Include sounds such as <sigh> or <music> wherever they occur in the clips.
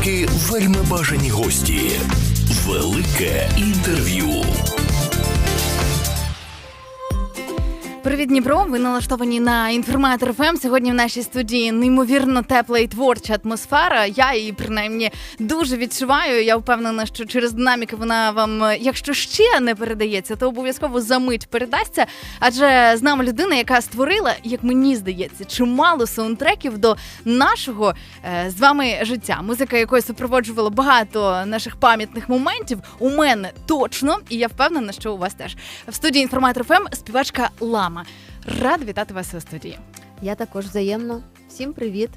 рубрики Вельми бажані гості. Велике інтерв'ю. Привіт, Дніпро. Ви налаштовані на інформатор ФМ. Сьогодні в нашій студії неймовірно тепла і творча атмосфера. Я її принаймні дуже відчуваю. Я впевнена, що через динаміки вона вам, якщо ще не передається, то обов'язково за мить передасться. Адже з нами людина, яка створила, як мені здається, чимало саундтреків до нашого е, з вами життя. Музика якої супроводжувала багато наших пам'ятних моментів. У мене точно, і я впевнена, що у вас теж в студії інформатор ФМ співачка Лама. Рад вітати вас у студії. Я також взаємно. Всім привіт.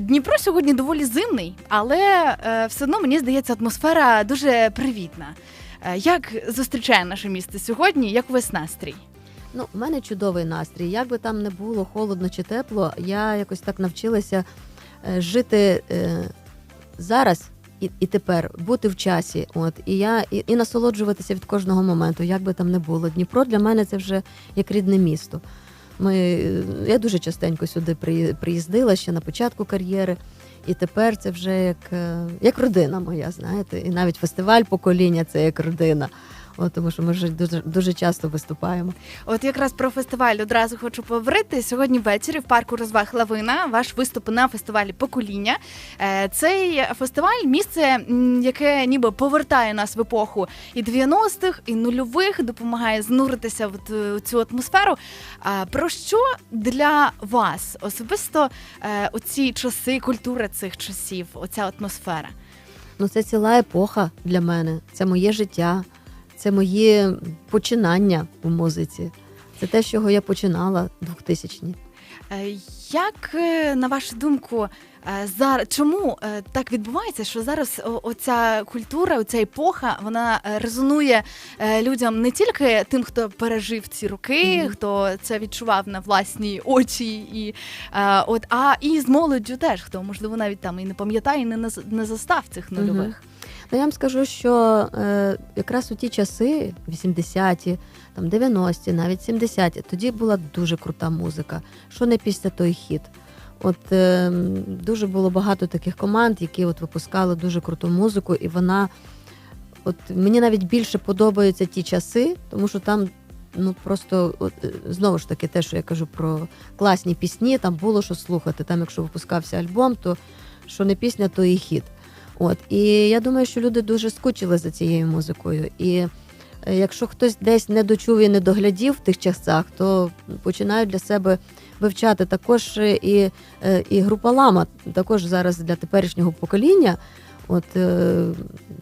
Дніпро сьогодні доволі зимний, але е, все одно мені здається, атмосфера дуже привітна. Е, як зустрічає наше місто сьогодні? Як у вас настрій? Ну, у мене чудовий настрій. Як би там не було холодно чи тепло, я якось так навчилася е, жити зараз і, і тепер, бути в часі. От і я і, і насолоджуватися від кожного моменту, як би там не було. Дніпро для мене це вже як рідне місто. Ми, я дуже частенько сюди приї- приїздила ще на початку кар'єри. І тепер це вже як, е, як родина моя, знаєте, і навіть фестиваль покоління це як родина. От, тому що ми вже дуже, дуже часто виступаємо. От якраз про фестиваль одразу хочу поговорити. Сьогодні ввечері в парку розваг Лавина ваш виступ на фестивалі Покоління. Е, Цей фестиваль місце, яке ніби повертає нас в епоху і 90-х, і нульових, допомагає знуритися в цю атмосферу. Про що для вас особисто е, оці часи, культура цих часів, оця атмосфера? Ну, це ціла епоха для мене. Це моє життя, це мої починання у музиці. Це те, з чого я починала 2000-ні. Е, Як е, на вашу думку, зараз чому е, так відбувається, що зараз оця культура, оця епоха, вона е, резонує е, людям не тільки тим, хто пережив ці роки, Мгм. хто це відчував на власні очі, і е, от а і з молоддю теж, хто можливо навіть там і не пам'ятає, і не не застав цих нульових. Ну, я вам скажу, що е, якраз у ті часи, 80-ті, там 90-ті, навіть 70-ті, тоді була дуже крута музика. Що не після той хіт. От е, дуже було багато таких команд, які от випускали дуже круту музику, і вона от мені навіть більше подобаються ті часи, тому що там. Ну просто от, е, знову ж таки, те, що я кажу про класні пісні, там було що слухати. Там, якщо випускався альбом, то що не пісня, то і хіт. От і я думаю, що люди дуже скучили за цією музикою. І е, якщо хтось десь не дочув і не доглядів в тих часах, то починають для себе вивчати також і, е, і група Лама, також зараз для теперішнього покоління. От е,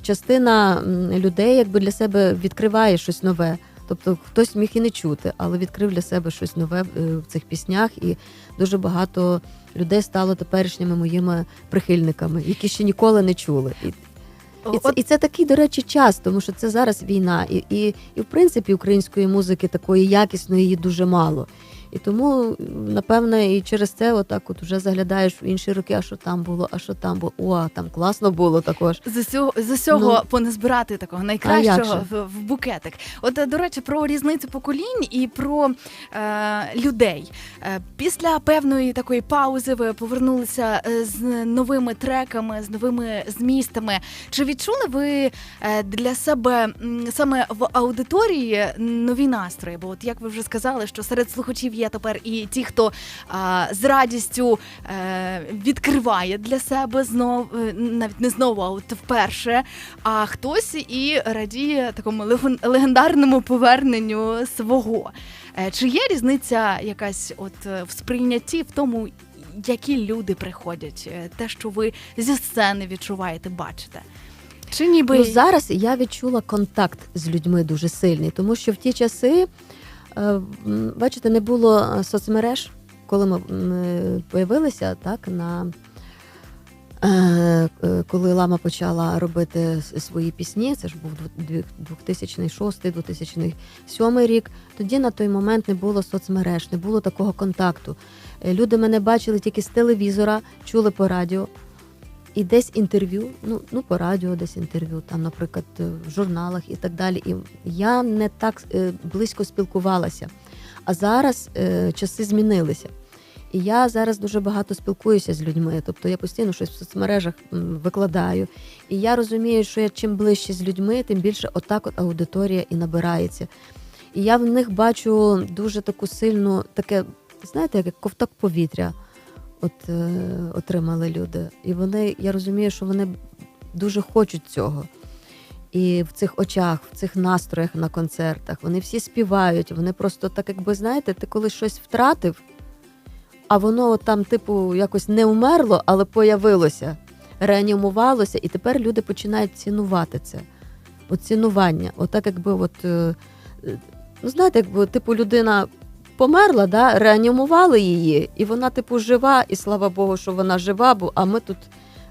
частина людей якби для себе відкриває щось нове. Тобто хтось міг і не чути, але відкрив для себе щось нове е, в цих піснях, і дуже багато людей стало теперішніми моїми прихильниками, які ще ніколи не чули. І, і, це, і це такий, до речі, час, тому що це зараз війна, і, і, і в принципі української музики такої якісної її дуже мало. І тому, напевне, і через це отак от вже заглядаєш в інші роки, а що там було, а що там було. О, там класно було також. з усього з усього Ну, поназбирати такого найкращого в, в букетик. От е, до речі, про різницю поколінь і про е, людей. Е, після певної такої паузи ви повернулися е, з новими треками, з новими змістами. Чи відчули ви для себе саме в аудиторії нові настрої? Бо от як ви вже сказали, що серед слухачів є тепер і ті, хто а, з радістю е, відкриває для себе знов, е, навіть не знову, а от вперше. А хтось і радіє такому легендарному поверненню свого. Е, Чи є різниця якась от в сприйнятті в тому, які люди приходять, те, що ви зі сцени відчуваєте, бачите? Чи ніби Ну, зараз я відчула контакт з людьми дуже сильний, тому що в ті часи, бачите, не було е, соцмереж, коли ми е, появилися так, на, е, е, коли Лама почала робити свої пісні, це ж був 2006-2007 рік. Тоді на той момент не було соцмереж, не було такого контакту. Е, Люди мене бачили тільки з телевізора, чули по радіо. І десь інтерв'ю, ну, ну по радіо, десь інтерв'ю, там, наприклад, е, в журналах і так далі. І я не так е, близько спілкувалася. А зараз е, часи змінилися. І я зараз дуже багато спілкуюся з людьми. Тобто я постійно щось в соцмережах викладаю. І я розумію, що я чим ближче з людьми, тим більше отак от аудиторія і набирається. І я в них бачу дуже таку сильну, таке, знаєте, як ковток повітря от, е, отримали люди. І вони, я розумію, що вони дуже хочуть цього. І в цих очах, в цих настроях на концертах, вони всі співають, вони просто так, якби знаєте, ти коли щось втратив, а воно там, типу, якось не вмерло, але появилося, реанімувалося, і тепер люди починають цінувати це. От цінування. Отак, якби, от, е, е, ну знаєте, якби типу людина померла, да, реанімували її, і вона, типу, жива, і слава Богу, що вона жива, бо а ми тут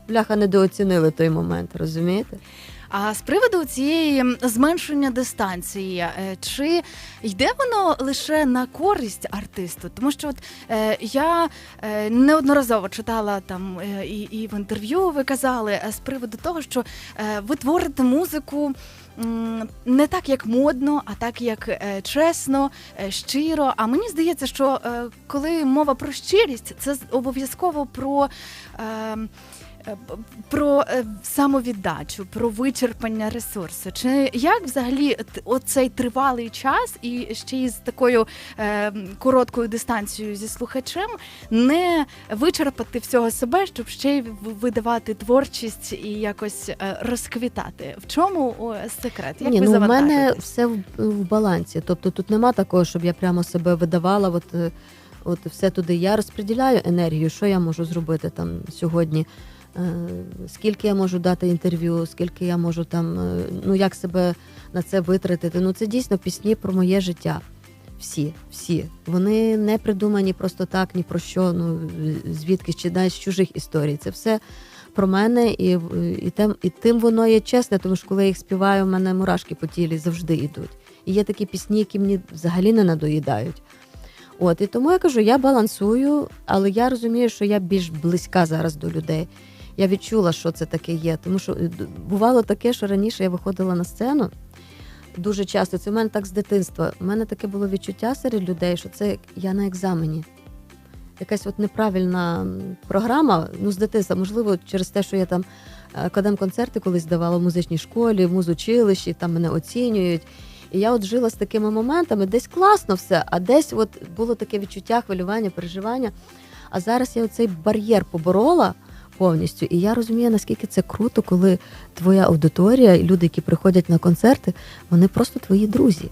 бляха недооцінили той момент, розумієте? А з приводу цієї зменшення дистанції, е, чи йде воно лише на користь артисту? Тому що от е, я е, неодноразово читала там е, і, і в інтерв'ю ви казали е, з приводу того, що е, ви творите музику. Не так, як модно, а так, як е, чесно, е, щиро. А мені здається, що е, коли мова про щирість, це обов'язково про. Е, про е, самовіддачу, про вичерпання ресурсу. Чи як взагалі оцей тривалий час і ще й з такою е, короткою дистанцією зі слухачем не вичерпати всього себе, щоб ще й видавати творчість і якось розквітати? В чому секрет? Як Ні, ви ну в мене все в, в балансі. Тобто тут нема такого, щоб я прямо себе видавала. От, от все туди. Я розподіляю енергію, що я можу зробити там сьогодні. Е, Скільки я можу дати інтерв'ю, скільки я можу там, е, ну як себе на це витратити. Ну це дійсно пісні про моє життя. Всі, всі. Вони не придумані просто так, ні про що, ну звідки чи навіть з чужих історій. Це все про мене, і, і, тим, і тим воно є чесне, тому що коли я їх співаю, в мене мурашки по тілі завжди йдуть. І є такі пісні, які мені взагалі не надоїдають. От, і тому я кажу, я балансую, але я розумію, що я більш близька зараз до людей. Я відчула, що це таке є. Тому що е, бувало таке, що раніше я виходила на сцену дуже часто. Це в мене так з дитинства. У мене таке було відчуття серед людей, що це я на екзамені. Якась от неправильна програма, ну з дитинства, можливо, через те, що я там академ-концерти колись давала в музичній школі, в музучилищі, там мене оцінюють. І я от жила з такими моментами, десь класно все, а десь от було таке відчуття, хвилювання, переживання. А зараз я оцей бар'єр поборола повністю, і я розумію, наскільки це круто, коли твоя аудиторія люди, які приходять на концерти, вони просто твої друзі.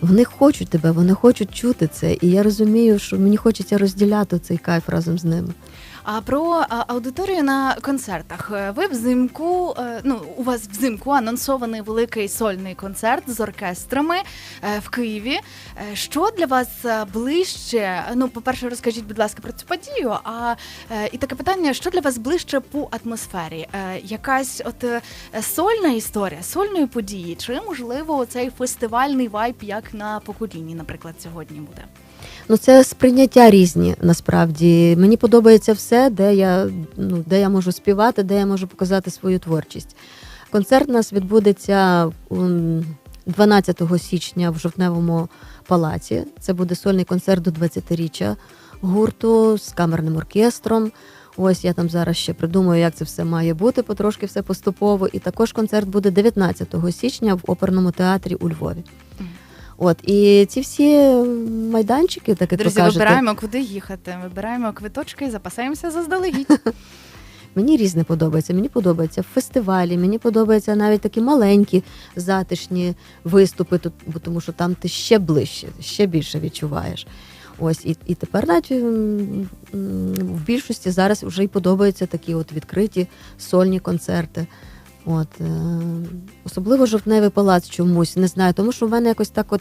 Вони хочуть тебе, вони хочуть чути це. І я розумію, що мені хочеться розділяти цей кайф разом з ними. А про аудиторію на концертах. Е, Ви взимку, е, ну у вас взимку анонсований великий сольний концерт з оркестрами е, в Києві. Що для вас ближче? Ну, по-перше, розкажіть, будь ласка, про цю подію. А і таке питання: що для вас ближче по атмосфері? Якась от сольна історія, сольної події, чи можливо цей фестивальний вайб, як на поколінні, наприклад, сьогодні буде? Ну, це сприйняття різні насправді. Мені подобається все, де я, ну, де я можу співати, де я можу показати свою творчість. Концерт у нас відбудеться 12 січня в жовтневому палаці. Це буде сольний концерт до 20-річчя гурту з камерним оркестром. Ось я там зараз ще придумаю, як це все має бути, потрошки все поступово. І також концерт буде 19 січня в оперному театрі у Львові. От і ці всі майданчики, так як Друзі, ви кажете, вибираємо, куди їхати. Вибираємо квиточки і запасаємося заздалегідь. <laughs> Мені різне подобається. Мені подобається фестивалі, мені подобаються навіть такі маленькі затишні виступи, тут, бо тому що там ти ще ближче, ще більше відчуваєш. Ось і, і тепер навіть в більшості зараз вже й подобаються такі от відкриті сольні концерти. От, е, особливо жовтневий палац чомусь, не знаю, тому що в мене якось так от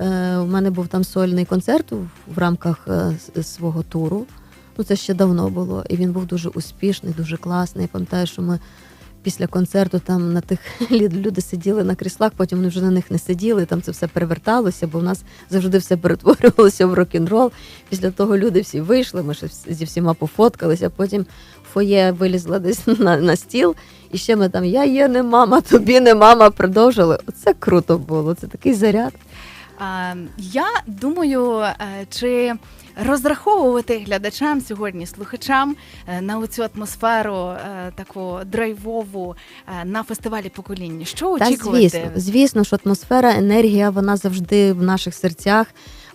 е, у мене був там сольний концерт в, рамках е, свого туру. Ну, це ще давно було, і він був дуже успішний, дуже класний. Пам'ятаю, що ми після концерту там на тих <laughs> люди сиділи на кріслах, потім вони вже на них не сиділи, там це все переверталося, бо в нас завжди все перетворювалося в рок-н-рол. Після того люди всі вийшли, ми ще зі всіма пофоткалися, потім фоє вилізла десь <laughs> на, на стіл, і ще ми там Я є не мама, тобі не мама продовжили. Оце круто було. Це такий заряд. Я думаю, е, чи розраховувати глядачам сьогодні, слухачам е, на оцю атмосферу е, таку драйвову е, на фестивалі покоління? Що Та очікувати? звісно, звісно, що атмосфера, енергія, вона завжди в наших серцях.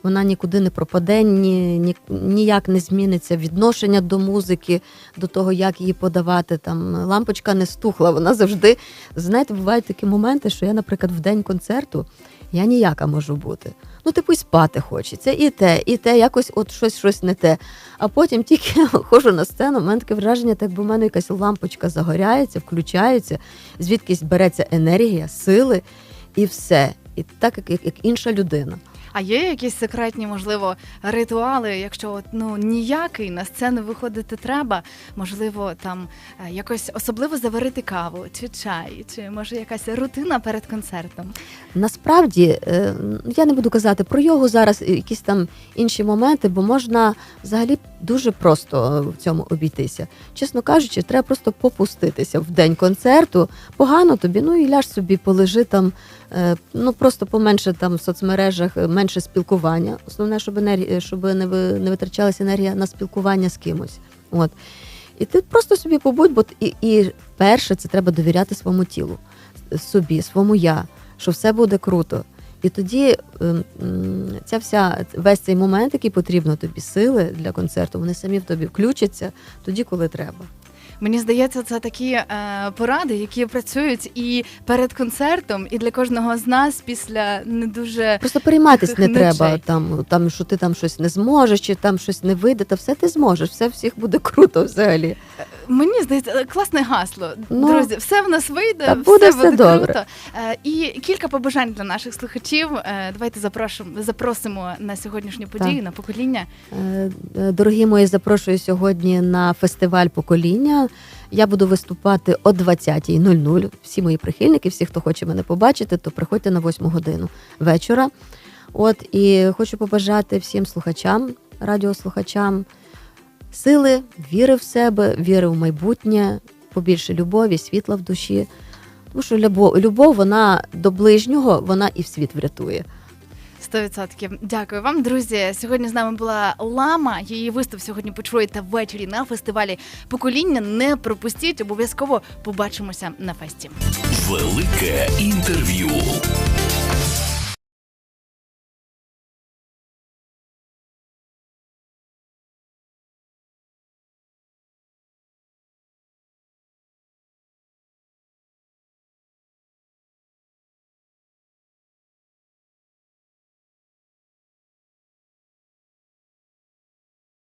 Вона нікуди не пропаде, ні, ні, ніяк не зміниться відношення до музики, до того, як її подавати. Там лампочка не стухла. Вона завжди. Знаєте, бувають такі моменти, що я, наприклад, в день концерту я ніяка можу бути. Ну, типу, і спати хочеться, і те, і те, якось от щось, щось не те. А потім тільки <laughs> ходжу на сцену, в мене таке враження, так би в мене якась лампочка загоряється, включається, звідкись береться енергія, сили і все. І так, як, як інша людина. А є якісь секретні, можливо, ритуали, якщо ну ніякий на сцену виходити треба, можливо, там е, якось особливо заварити каву чи чай, чи може якась рутина перед концертом. Насправді е, я не буду казати про йогу зараз, і якісь там інші моменти, бо можна взагалі дуже просто е, в цьому обійтися. Чесно кажучи, треба просто попуститися в день концерту. Погано тобі, ну і ляж собі, полежи там, е, ну просто поменше там в соцмережах, е, менше спілкування. Основне, щоб енергія, щоб не ви- не витрачалася енергія на спілкування з кимось. От. І ти просто собі побудь, бо і, і перше, це треба довіряти своєму тілу, собі, своєму я, що все буде круто. І тоді ця вся весь цей момент, який потрібно тобі сили для концерту, вони самі в тобі включаться тоді, коли треба. Мені здається, це такі е, поради, які працюють і перед концертом, і для кожного з нас після не дуже Просто перейматись не Ночей. треба, там, там, що ти там щось не зможеш, чи там щось не вийде, та все ти зможеш, все всіх буде круто взагалі. Мені здається, е, класне гасло. Ну, Друзі, все в нас вийде, все буде буде, добре. круто. Е, І кілька побажань для наших слухачів. Е, Давайте запрошимо, запросимо на сьогоднішню подію, на покоління. Е, Дорогі мої, запрошую сьогодні на фестиваль покоління. Я буду виступати о 20.00. Всі мої прихильники, всі, хто хоче мене побачити, то приходьте на 8 годину вечора. От і хочу побажати всім слухачам, радіослухачам сили, віри в себе, віри в майбутнє, побільше любові, світла в душі. Тому що любов, любов вона до ближнього, вона і в світ врятує. 100%. Дякую вам, друзі. Сьогодні з нами була Лама. Її виступ сьогодні почуєте ввечері на фестивалі покоління. Не пропустіть, обов'язково побачимося на фесті. Велике інтерв'ю.